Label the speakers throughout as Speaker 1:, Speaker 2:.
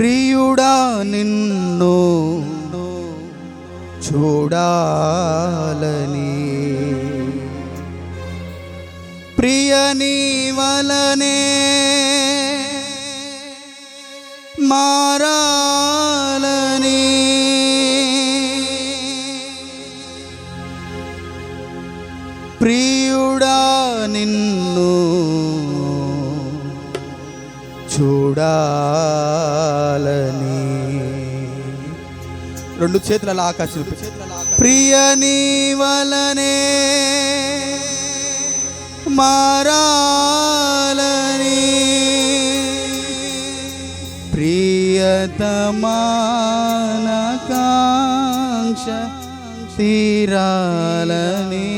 Speaker 1: ప్రియుడా నిన్ను చూడాలని. ప్రియని వలనే మారాలని. ప్రియుడా నిన్ను చూడాలని. రెండు చేతుల ఆకాశం ప్రియ నీ వలనే మారాలని. ప్రియతమానకాంక్ష తీరాలని.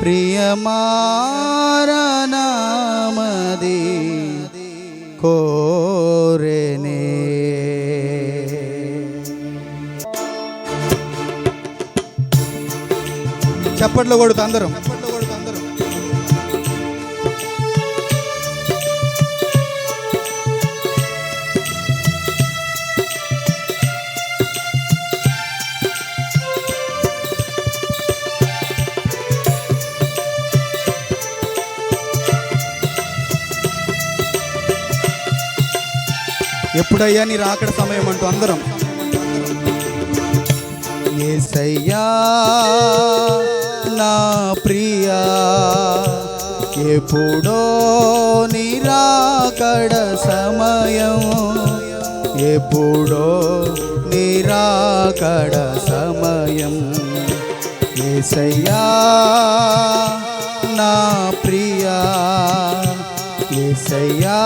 Speaker 1: ప్రియమారనా కోరేనే చప్పట్లు కొడుతూ అందరం। ఎప్పుడయ్యా నీ రాకడ సమయం అంటూ అందరం? ఏసయ్యా నా ప్రియా ఎప్పుడో నీ రాకడ సమయం ఎప్పుడో నీ రాకడ సమయం. ఏసయ్యా నా ప్రియా ఏసయ్యా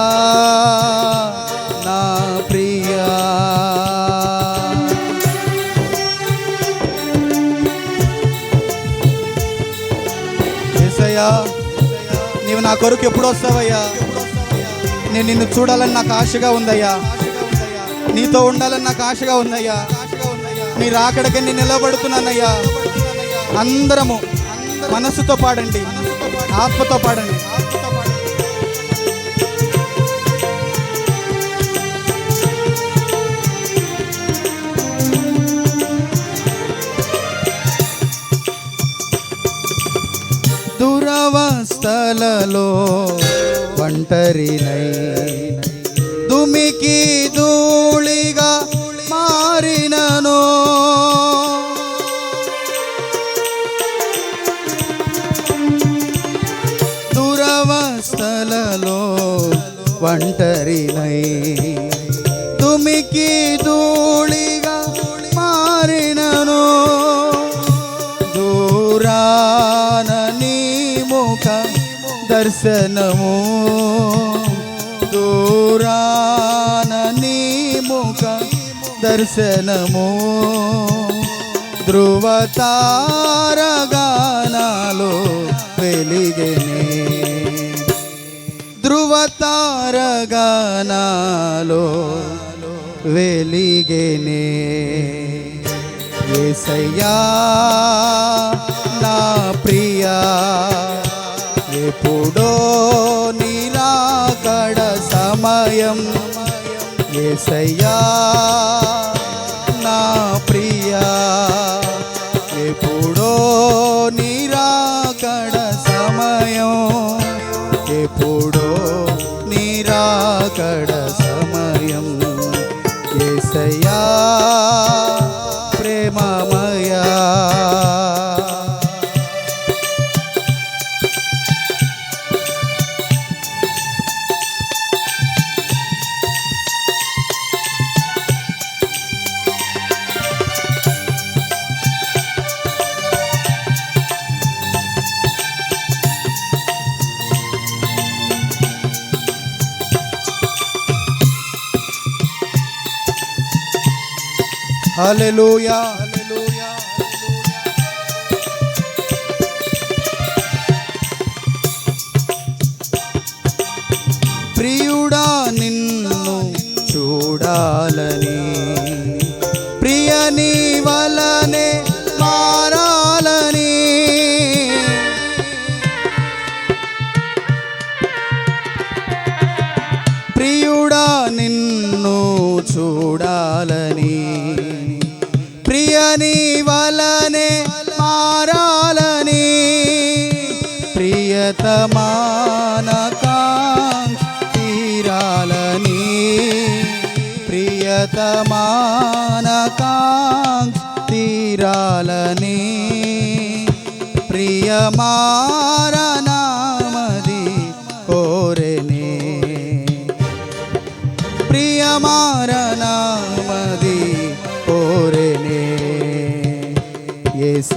Speaker 1: నా కొరకు ఎప్పుడు వస్తావయ్యా నేను నిన్ను చూడాలని నాకు ఆశగా ఉందయ్యా. నీతో ఉండాలని నాకు ఆశగా ఉందయ్యా. నీ రాకడకి నేను నిలబడుతున్నానయ్యా. అందరము మనసుతో పాడండి. ఆత్మతో పాడండి. దురవస్థలలో ఒంటరినై దుమికి దూ దర్శనము. దూరాన నీ ముఖ దర్శనము. ధృవతారగానాలో వెలిగనే. ధృవతారగానాలో వెలిగనే. ఏసయ్యా నా ప్రియా. ఎప్పుడో నీరాకడ సమయం. ఏసయ్యా నా ప్రియా ఎప్పుడో నీ హల్లెలూయా. ప్రియుడా నిన్ను చూడాలని. ప్రియని వలనే ప్రియని వలనే మారాలని ప్రియతమానకాంక్ష తీరాలని ప్రియతమానకాంక్ష తీరాలని ప్రియమారణ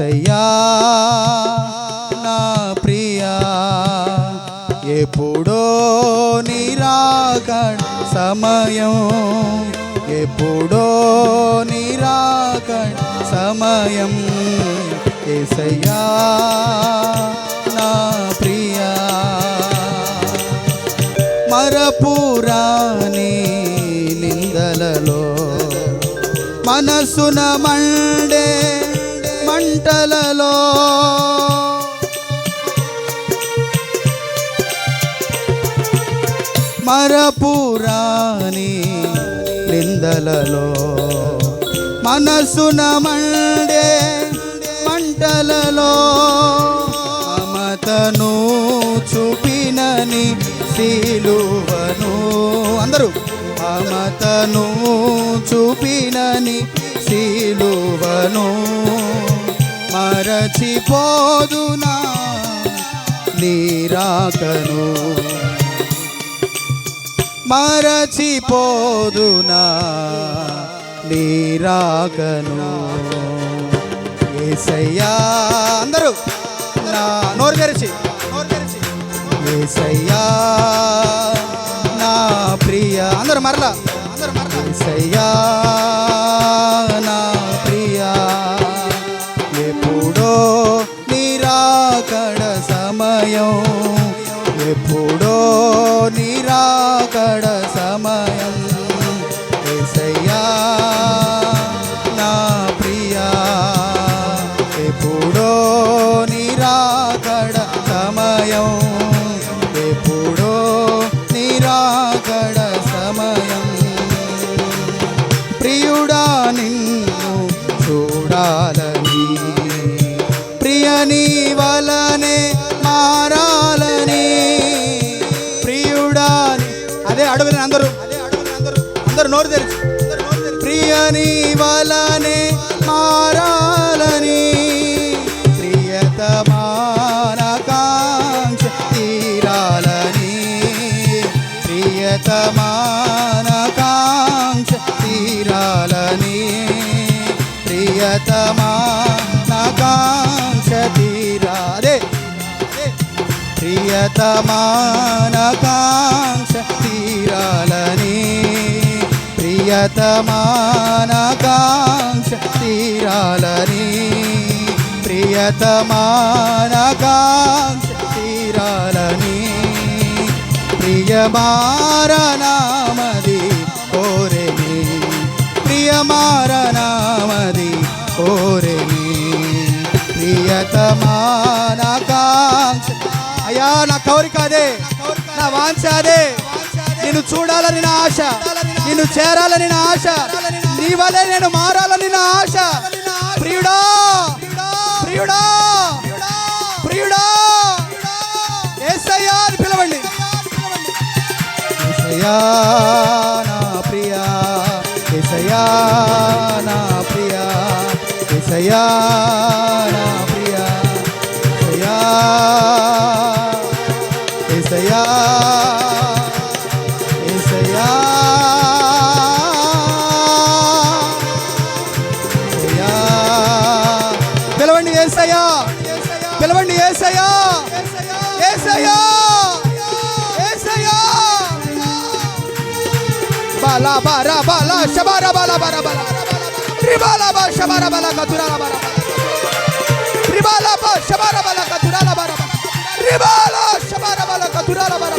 Speaker 1: ఏసయ్యా నా ప్రియా ఎప్పుడో నిరాకణ సమయం ఎప్పుడో నిరాకణ సమయం ఏసయ్యా నా ప్రియా. మరపురాని నిందలలో మనసున మండే మంటలలో మరపురాని నిందలలో మనసున మండే మంటలలో మమతను చూపినని శిలువను అందరూ మమతను చూపినని శిలువను మరచిపోదునా? నీరాకను. మరచిపోదునా? నీరాకను. ఏసయ్యా అందరూ నా నోరు తెరిచి. నోరు తెరిచి ఏసయ్యా నా ప్రియ అందరూ మరలా అందరూ మరలా. ఏసయ్యా సమయం. ఎప్పుడో నిరాకడ సమయం. ప్రియుడా నిన్ను చూడాలని ప్రియని వలనే మారాలని. ప్రియుడా అదే అడుగుని అందరూ అందరూ నోరు తెరిచి. ప్రియని వలనే ప్రియతమానకాంక్ష తీరాలని. ప్రియతమానకాంక్ష తీరాలని. ప్రియతమానకాంక్ష తీరాలని. ప్రియమారనామది కోరెని ప్రియమారనామది కోరెని ప్రియతమానకాంక్ష అయ్యా నా కోరిక అదే. నా వాంఛ అదే. నిన్ను చూడాలని నా ఆశ. నిన్ను చేరాలని నా ఆశ. నీ వలే నేను మారాలని నా ఆశ. ప్రియుడా ప్రియుడా ప్రియుడా. ఏసయ్యా అని పిలవండి. ఏసయ్యా నా ప్రియా. ఏసయ్యా నా ప్రియా. ఏసయ్యా పిలవండి ఏసయ్యా! ఏసయ్యా! ఏసయ్యా! బాలా బారా బాలా షబారా బాలా బారా బాలా త్రిబాలా బా షబారా బాలా కతురాల బారా త్రిబాల బా షబారా బాలా కతురాల బారా త్రిబాల షబారా బాలా కతురాల బారా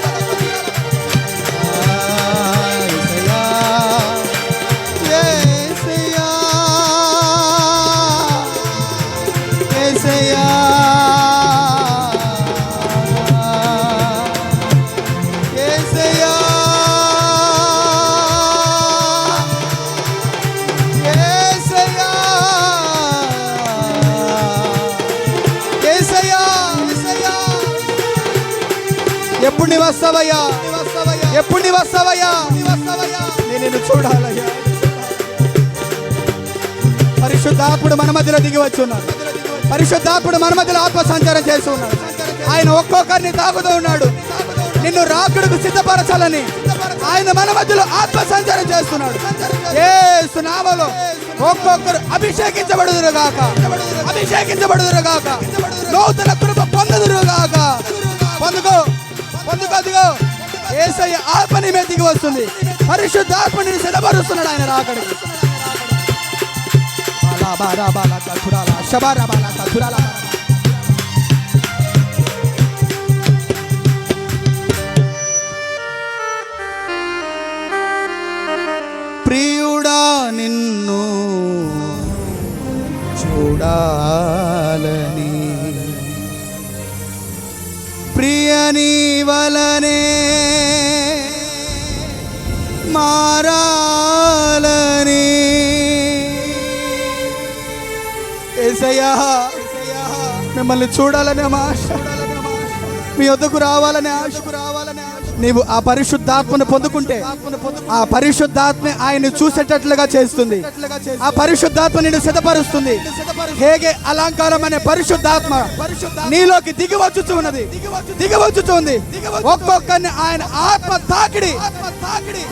Speaker 1: ఎప్పుడు నీ వస్తావయ్యా ఎప్పుడు నీ వస్తావయ్యా నేను నిన్ను చూడాలయ్యా? పరిశుద్ధాత్ముడు మన మధ్యలో దిగి వచ్చున్నాడు. పరిశుద్ధాత్ముడు మన మధ్యలో ఆత్మ సంచారం చేస్తూ ఉన్నాడు ఆయన ఒక్కొక్కరిని తాగుతూ ఉన్నాడు. నిన్ను రాకుడుకు సిద్ధపరచాలని ఆయన మన మధ్యలో ఆత్మ సంచారం చేస్తున్నాడు. ఏ సునామలో ఒక్కొక్కరు అభిషేకించబడుదురు గాక. అభిషేకించబడుదురు గాక. నూతన కృప పొందుదురు గాక. పొందుకో. పొందుకో అదిగో ఏసయ్య ఆత్మని మీద దిగి వస్తుంది. పరిశుద్ధాత్మని సిద్ధపరుస్తున్నాడు ఆయన రాకడికి బాలా బాలా బాలా శబారా బాలా. ప్రియుడా నిన్ను చూడా. నీ వలనే మారాలని. ఏసయ్యా మిమ్మల్ని చూడాలనే మా ఆశ. మీ వద్దకు రావాలనే ఆశకు రావాలి నీవు ఆ పరిశుద్ధాత్మను పొందుకుంటే ఆ పరిశుద్ధాత్మ ఆయన చూసేటట్లుగా చేస్తుంది. ఆ పరిశుద్ధాత్మ నిన్ను సిద్ధపరుస్తుంది. హేగే అలంకారం అనే పరిశుద్ధాత్మ నీలోకి దిగివచ్చుచు ఉన్నది. దిగివచ్చుచు ఉంది. ఒక్కొక్కరిని ఆయన ఆత్మ తాకిడి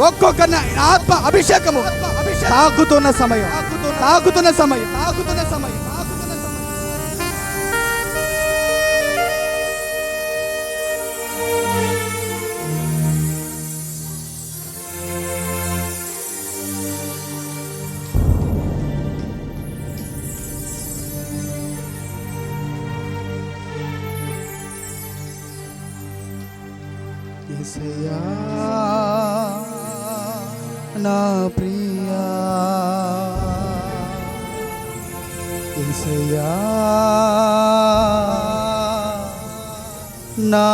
Speaker 1: ఒక్కొక్కరిని ఆత్మ అభిషేకము తాకుతున్న సమయం తాకుతున్న సమయం. తాకుతున్న సమయం. యేసయ్యా నా ప్రియా. యేసయ్యా నా